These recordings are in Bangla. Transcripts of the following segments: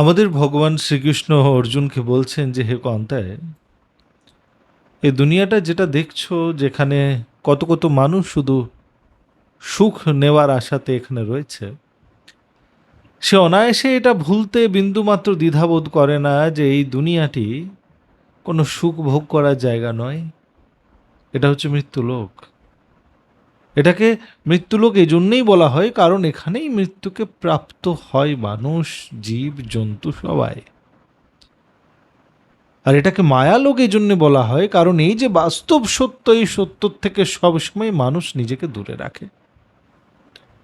আমাদের ভগবান শ্রীকৃষ্ণ অর্জুনকে বলছেন যে, হে কন্তায় এ দুনিয়াটা যেটা দেখছ, যেখানে কত কত মানুষ শুধু সুখ নেওয়ার আশাতে এখানে রয়েছে, সে অনায়াসে এটা ভুলতে বিন্দুমাত্র দ্বিধাবোধ করে না যে এই দুনিয়াটি কোনো সুখ ভোগ করার জায়গা নয়। এটা হচ্ছে মৃত্যুলোক। এটাকে মৃত্যুলোক এই জন্যেই বলা হয়, কারণ এখানেই মৃত্যুকে প্রাপ্ত হয় মানুষ, জীব, জন্তু সবাই। আর এটাকে মায়ালোক এই জন্যে বলা হয়, কারণ এই যে বাস্তব সত্য, এই সত্য থেকে সবসময় মানুষ নিজেকে দূরে রাখে।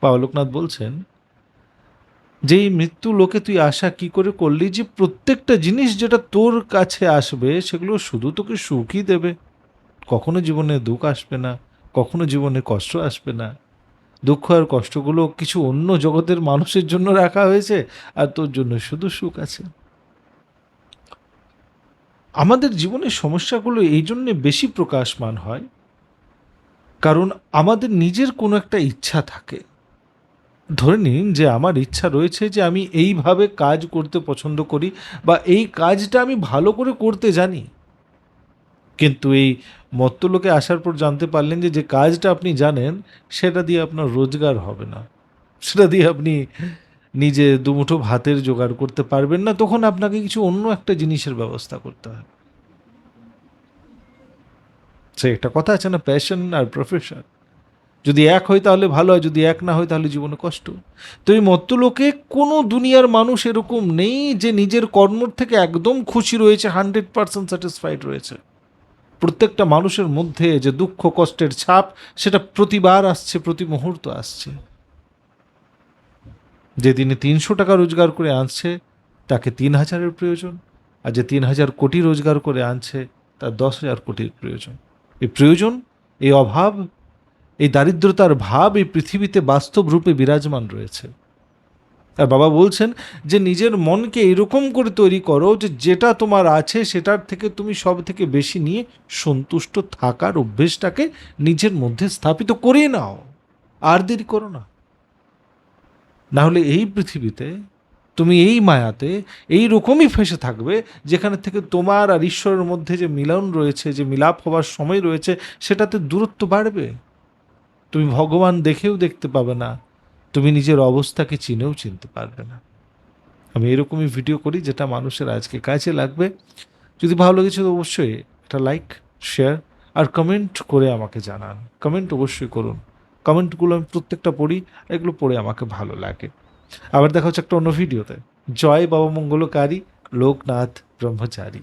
পাওলোকনাথ বলছেন, যে এই মৃত্যু লোকে তুই আশা কি করে করলি যে প্রত্যেকটা জিনিস যেটা তোর কাছে আসবে, সেগুলো শুধু তোকে সুখই দেবে। কখনো জীবনে দুঃখ আসবে না। কখনো জীবনে কষ্ট আসবে না। দুঃখ আর কষ্টগুলো কিছু অন্য জগতের মানুষের জন্য রাখা হয়েছে আর তোর জন্য শুধু সুখ আছে। আমাদের জীবনের সমস্যাগুলো এই জন্যে বেশি প্রকাশমান হয় কারণ আমাদের নিজের কোনো একটা ইচ্ছা থাকে। ধরে নিন যে আমার ইচ্ছা রয়েছে যে আমি এইভাবে কাজ করতে পছন্দ করি বা এই কাজটা আমি ভালো করে করতে জানি। কিন্তু এই মত্তলোকে আসার পর জানতে পারলেন যে যে কাজটা আপনি জানেন, সেটা দিয়ে আপনার রোজগার হবে না। সেটা দিয়ে আপনি নিজে দুমুঠো ভাতের জোগাড় করতে পারবেন না, তখন আপনাকে কিছু অন্য একটা জিনিসের ব্যবস্থা করতে হবে। সে একটা কথা আছে না প্যাশন আর প্রফেশন যদি এক হয় তাহলে ভালো হয় যদি এক না হয় তাহলে জীবনে কষ্ট। তো এই মত্তলোকে কোনো দুনিয়ার মানুষ এরকম নেই যে, নিজের কর্মর থেকে একদম খুশি রয়েছে হান্ড্রেড পার্সেন্ট স্যাটিসফাইড রয়েছে। প্রত্যেকটা মানুষের মধ্যে যে দুঃখ, কষ্টের ছাপ, সেটা প্রতিবার আসছে, প্রতি মুহূর্ত আসছে। যে দিনে তিনশো টাকা রোজগার করে আনছে, তাকে তিন হাজারের প্রয়োজন। আর যে তিন হাজার কোটি রোজগার করে আনছে, তার দশ হাজার কোটির প্রয়োজন। এই প্রয়োজন, এই অভাব, এই দারিদ্রতার ভাব এই পৃথিবীতে বাস্তব রূপে বিরাজমান রয়েছে। আর বাবা বলছেন যে নিজের মনকে এরকম করে তৈরি করো যে যেটা তোমার আছে সেটার থেকে তুমি সব থেকে বেশি নিয়ে সন্তুষ্ট থাকার অভ্যেসটাকে নিজের মধ্যে স্থাপিত করে নাও। আর দেরি করো না। নাহলে এই পৃথিবীতে, তুমি এই মায়াতে, এই রকমই ফেসে থাকবে যেখানে থেকে তোমার আর ঈশ্বরের মধ্যে যে মিলন রয়েছে, যে মিলাপ হওয়ার সময় রয়েছে, সেটাতে দূরত্ব বাড়বে। তুমি ভগবান দেখেও দেখতে পাবে না। তুমি নিজের অবস্থাকে চিনেও চিনতে পারবে না। আমি এরকমই ভিডিও করি যেটা মানুষের আজকে কাজে লাগবে। যদি ভালো লেগেছে তো অবশ্যই একটা লাইক, শেয়ার আর কমেন্ট করে আমাকে জানান। কমেন্ট অবশ্যই করুন। কমেন্টগুলো আমি প্রত্যেকটা পড়ি, এগুলো পড়ে আমাকে ভালো লাগে। আবার দেখা হচ্ছে একটা অন্য ভিডিওতে। জয় বাবা মঙ্গলকারী, লোকনাথ ব্রহ্মচারী।